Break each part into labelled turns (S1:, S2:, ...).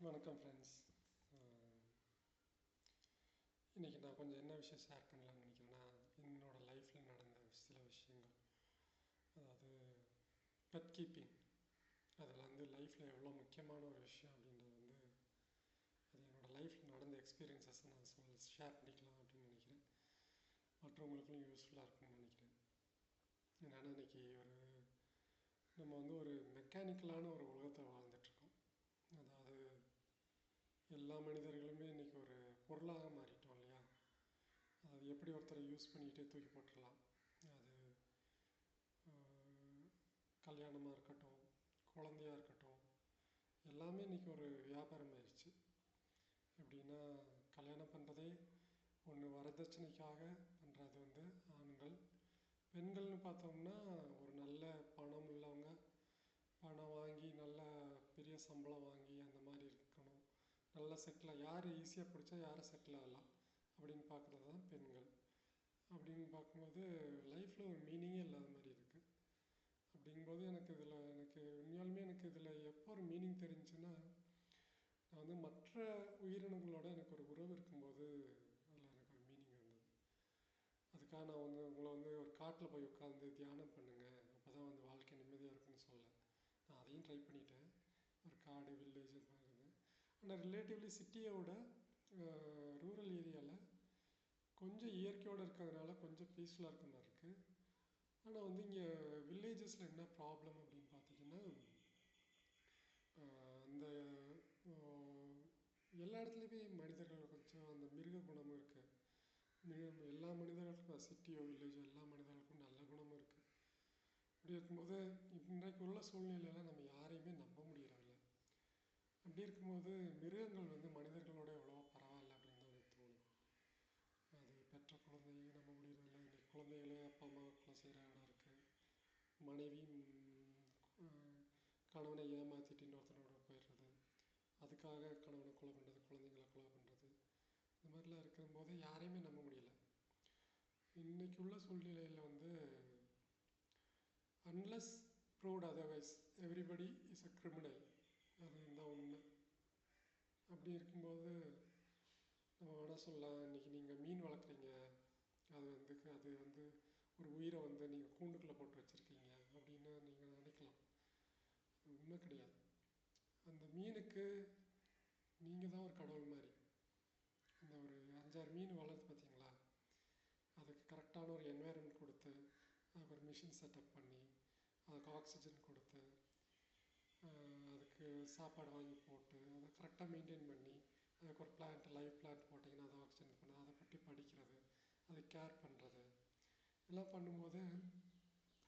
S1: வணக்கம் ஃப்ரெண்ட்ஸ் இன்றைக்கி நான் கொஞ்சம் என்ன விஷயம் ஷேர் பண்ணலாம்னு நினைக்கிறேன்னா என்னோடய லைஃப்பில் நடந்த சில விஷயங்கள். அதாவது பெட் கீப்பிங் அதில் வந்து லைஃப்பில் எவ்வளோ முக்கியமான ஒரு விஷயம் அப்படின்றது வந்து அது என்னோடய லைஃப்பில் நடந்த எக்ஸ்பீரியன்ஸஸ் நான் சொல் ஷேர் பண்ணிக்கலாம் அப்படின்னு நினைக்கிறேன். மற்றவங்களுக்கும் யூஸ்ஃபுல்லாக இருக்கும்னு நினைக்கிறேன். என்னென்னா இன்றைக்கி ஒரு நம்ம வந்து ஒரு மெக்கானிக்கலான ஒரு உலகத்தை வாழ்ந்துட்டுருக்கோம் அதாவது எல்லா மனிதர்களுமே இன்றைக்கி ஒரு பொருளாக மாறிட்டோம் இல்லையா? அது எப்படி ஒருத்தரை யூஸ் பண்ணிக்கிட்டே தூக்கி போட்டுடலாம்? அது கல்யாணமாக இருக்கட்டும் குழந்தையாக இருக்கட்டும் எல்லாமே இன்றைக்கி ஒரு வியாபாரம் ஆயிடுச்சு. எப்படின்னா கல்யாணம் பண்ணுறதே ஒன்று வரதட்சணைக்காக பண்ணுறது வந்து ஆண்கள். பெண்கள்னு பார்த்தோம்னா ஒரு நல்ல பணம் உள்ளவங்க பணம் வாங்கி நல்ல பெரிய சம்பளம் வாங்கி நல்லா செட்டில் யார் ஈஸியாக பிடிச்சா யாரை செட்டில் ஆகலாம் அப்படின்னு பார்க்குறது தான் பெண்கள். அப்படின்னு பார்க்கும்போது லைஃப்பில் ஒரு மீனிங்கே இல்லாத மாதிரி இருக்குது அப்படிங்கும்போது எனக்கு இதில் எனக்கு உண்மையாலுமே எனக்கு இதில் எப்போ ஒரு மீனிங் தெரிஞ்சுன்னா நான் வந்து மற்ற உயிரினங்களோட எனக்கு ஒரு உறவு இருக்கும்போது அதில் எனக்கு ஒரு மீனிங் வந்தது அதுக்காக நான் வந்து உங்களை வந்து ஒரு காட்டில் போய் உட்காந்து தியானம் பண்ணுங்கள் அப்போ தான் வந்து வாழ்க்கை நிம்மதியாக இருக்குன்னு சொல்ல நான் அதையும் ட்ரை பண்ணிட்டேன். ஒரு காடு வில்லேஜ் ஆனால் ரிலேட்டிவ்லி சிட்டியோட ரூரல் ஏரியாவில் கொஞ்சம் இயற்கையோடு இருக்கிறதுனால கொஞ்சம் பீஸ்ஃபுல்லாக இருக்க மாதிரி இருக்குது ஆனால் வந்து இங்கே வில்லேஜஸில் என்ன ப்ராப்ளம் அப்படின்னு பார்த்தீங்கன்னா அந்த எல்லா இடத்துலையுமே மனிதர்கள் கொஞ்சம் அந்த மிருக குணமும் இருக்குது மிக எல்லா மனிதர்களுக்கும் சிட்டியோ வில்லேஜோ எல்லா மனிதர்களுக்கும் நல்ல குணமும் இருக்குது அப்படி இருக்கும்போது இன்றைக்கு உள்ள சூழ்நிலையில் நம்ம யாரையுமே நம்ப அப்படி இருக்கும்போது மிருகங்கள் வந்து மனிதர்களோட எவ்வளோ பரவாயில்ல அப்படின்னு தான் எனக்கு தோணும் அது பெற்ற குழந்தையும் நம்ப முடியறதில்ல இன்னைக்கு குழந்தைகளே அப்பா அம்மாவை கொலை செய்கிற இடம் இருக்குது மனைவி கணவனை ஏமாற்றிட்டு இன்னொருத்தனோட போயிடுறது. அதுக்காக கணவனை கொலை பண்ணுறது குழந்தைங்கள கொலை பண்ணுறது இந்த மாதிரிலாம் இருக்கும்போது யாரையுமே நம்ப முடியல. இன்றைக்கி உள்ள சூழ்நிலையில் வந்து unless proved otherwise everybody is a criminal அது தான் உண்மை. அப்படி இருக்கும்போது நம்ம வேணால் சொல்லலாம். இன்றைக்கி நீங்கள் மீன் வளர்க்குறீங்க. அது வந்து அது வந்து ஒரு உயிரை வந்து நீங்கள் கூண்டுக்குள்ளே போட்டு வச்சுருக்கீங்க அப்படின்னு நீங்கள் நினைக்கலாம். உண்மை கிடையாது. அந்த மீனுக்கு நீங்கள் தான் ஒரு கடவுள் மாதிரி. அந்த ஒரு அஞ்சாறு மீன் வளர்த்து பார்த்தீங்களா? அதுக்கு கரெக்டான ஒரு என்வாயன்மெண்ட் கொடுத்து அதுக்கு ஒரு மிஷின் செட்டப் பண்ணி அதுக்கு ஆக்சிஜன் கொடுத்து அதுக்கு சாப்பாடு வாங்கி போட்டு அதை கரெக்டாக மெயின்டைன் பண்ணி அதுக்கு ஒரு பிளான்ட் லைவ் பிளான்ட் போட்டிங்கன்னா அதை ஆக்சிஜன் பண்ண அதை பற்றி படிக்கிறது அதை கேர் பண்ணுறது எல்லாம் பண்ணும்போது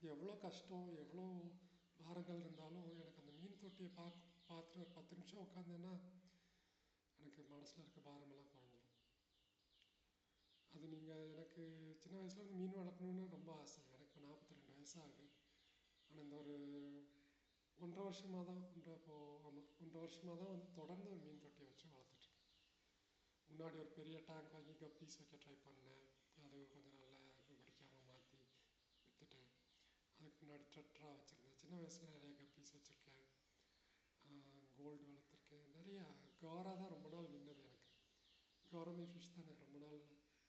S1: எவ்வளோ கஷ்டம் எவ்வளோ பாரங்கள் இருந்தாலும் எனக்கு அந்த மீன் தொட்டியை பார்க்க பார்த்துட்டு ஒரு பத்து நிமிஷம் உட்காந்தேன்னா எனக்கு மனசில் இருக்க பாரமெல்லாம் குறைஞ்சிடும் அது நீங்கள் எனக்கு சின்ன வயசுலேருந்து மீன் வளர்க்கணுன்னு ரொம்ப ஆசை. எனக்கு நாற்பத்தி ரெண்டு வயசாகுது ஆனால் இந்த ஒரு ஒன்றரை வருஷமாக தான் ஒன்றரை இப்போது ஆமாம் ஒன்றரை வருஷமாக தான் வந்து தொடர்ந்து ஒரு மீன் தொட்டியை வச்சு வளர்த்துட்ருக்கேன் முன்னாடி ஒரு பெரிய டேங்க் வாங்கி கப்பீஸ் வைக்க ட்ரை பண்ணேன். அது கொஞ்சம் நல்லா பிடிக்காமல் மாற்றி விற்றுட்டேன் அதுக்கு முன்னாடி ட்ரெட்ரா வச்சுருந்தேன். சின்ன வயசில் நிறைய கப்பீஸ் வச்சுருக்கேன். கோல்டு வளர்த்துருக்கேன். நிறையா காரா தான் ரொம்ப நாள் நின்னது எனக்கு. கௌரமி ஃபிஷ் தான் எனக்கு ரொம்ப நாள்.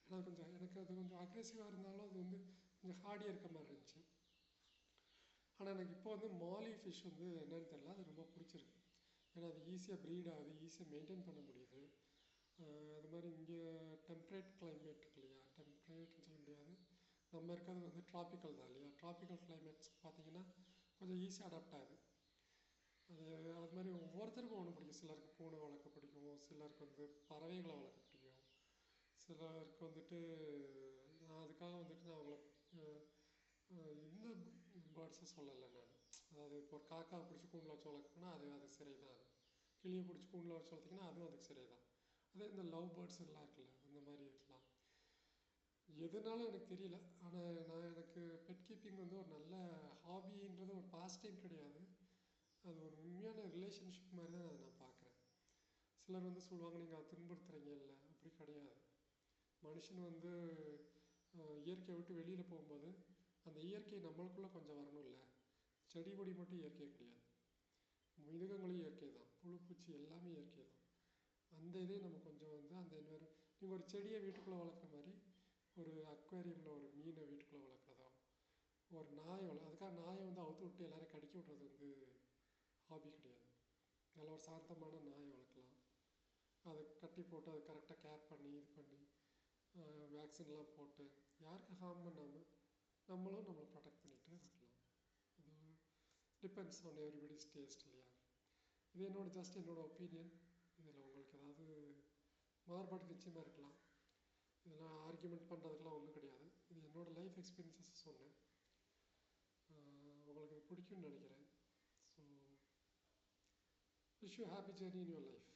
S1: ஆனால் கொஞ்சம் எனக்கு அது கொஞ்சம் அக்ரெசிவாக இருந்தாலும் அது வந்து கொஞ்சம் ஹார்டியாக இருக்க மாதிரி இருந்துச்சு. ஆனால் எனக்கு இப்போ வந்து மாலி ஃபிஷ் வந்து என்னென்னு தெரில அது ரொம்ப பிடிச்சிருக்கு. ஏன்னா அது ஈஸியாக ப்ரீட் ஆகுது ஈஸியாக மெயின்டைன் பண்ண முடியுது. அது மாதிரி இங்கே டெம்ப்ரேட் கிளைமேட் இருக்கு இல்லையா? டெம்ப்ரேட்னு சொல்ல முடியாது. நம்ம இருக்கிறது வந்து ட்ராபிக்கல் தான் இல்லையா? ட்ராபிக்கல் கிளைமேட்ஸ் பார்த்தீங்கன்னா கொஞ்சம் ஈஸியாக அடாப்ட் ஆகுது. அது அது மாதிரி ஒவ்வொருத்தருக்கும் ஒன்று பிடிக்கும். சிலருக்கு பூனை வளர்க்க பிடிக்கும். சிலருக்கு வந்து பறவைகளை வளர்க்க பிடிக்கும். சிலருக்கு வந்துட்டு நான் அதுக்காக வந்துட்டு நான் அவங்கள இந்த பேர்ட்ஸை சொல்லலை நான். அதாவது இப்போ ஒரு காக்கா பிடிச்சி கூண்டில் வச்சு வளர்க்கணும்னா அது அதுக்கு சரி தான் அது கிளியை பிடிச்சி கூண்டில் வச்சு வளர்த்திங்கன்னா அதுவும் அதுக்கு சரி தான் அதே இந்த லவ் பேர்ட்ஸ் எல்லாம் இருக்குல்ல அந்த மாதிரி இருக்கலாம். எதுனாலும் எனக்கு தெரியல. ஆனால் நான் எனக்கு பெட் கீப்பிங் வந்து ஒரு நல்ல ஹாபின்றது ஒரு பாஸ்ட் டைம் கிடையாது. அது ஒரு உண்மையான ரிலேஷன்ஷிப் மாதிரி தான் அதை நான் பார்க்குறேன். சிலர் வந்து சொல்லுவாங்க நீங்கள் அதை துன்புறுத்துறீங்க இல்லை? அப்படி கிடையாது. மனுஷன் வந்து இயற்கையை விட்டு வெளியில் போகும்போது அந்த இயற்கை நம்மளுக்குள்ளே கொஞ்சம் வரணும்ல செடி கொடி மட்டும் இயற்கை கிடையாது. மிருகங்களும் இயற்கை தான். புழு பூச்சி எல்லாமே இயற்கை தான். அந்த இதே நம்ம கொஞ்சம் வந்து அந்த என்வர நீங்கள் ஒரு செடியை வீட்டுக்குள்ளே வளர்க்குற மாதிரி ஒரு அக்வேரியமில் ஒரு மீனை வீட்டுக்குள்ளே வளர்க்குறதோ ஒரு நாயை வள அதுக்காக நாயை வந்து அவுத்து விட்டு எல்லோரும் கடிக்க விட்றது வந்து ஹாபி கிடையாது. நல்ல ஒரு சாந்தமான நாயை வளர்க்கலாம். அதை கட்டி போட்டு அதை கரெக்டாக கேர் பண்ணி இது பண்ணி வேக்சின்லாம் போட்டு யாருக்கும் ஹார்ம் பண்ணாமல் நம்மளும் நம்மளை ப்ரொடெக்ட் பண்ணிகிட்டே இருக்கலாம். இது டிபெண்ட்ஸ் ஆன் எவ்ரிபடிஸ் டேஸ்ட் இல்லையா? இது என்னோட ஜஸ்ட் என்னோடய ஒப்பீனியன் இதில் உங்களுக்கு ஏதாவது மாறுபாடு நிச்சயமாக இருக்கலாம். இதெல்லாம் ஆர்கியூமெண்ட் பண்ணுறதுக்கெலாம் ஒன்றும் கிடையாது. இது என்னோட லைஃப் எக்ஸ்பீரியன்சஸ் சொன்னேன். உங்களுக்கு பிடிக்கும்னு நினைக்கிறேன். So wish you happy journey in your life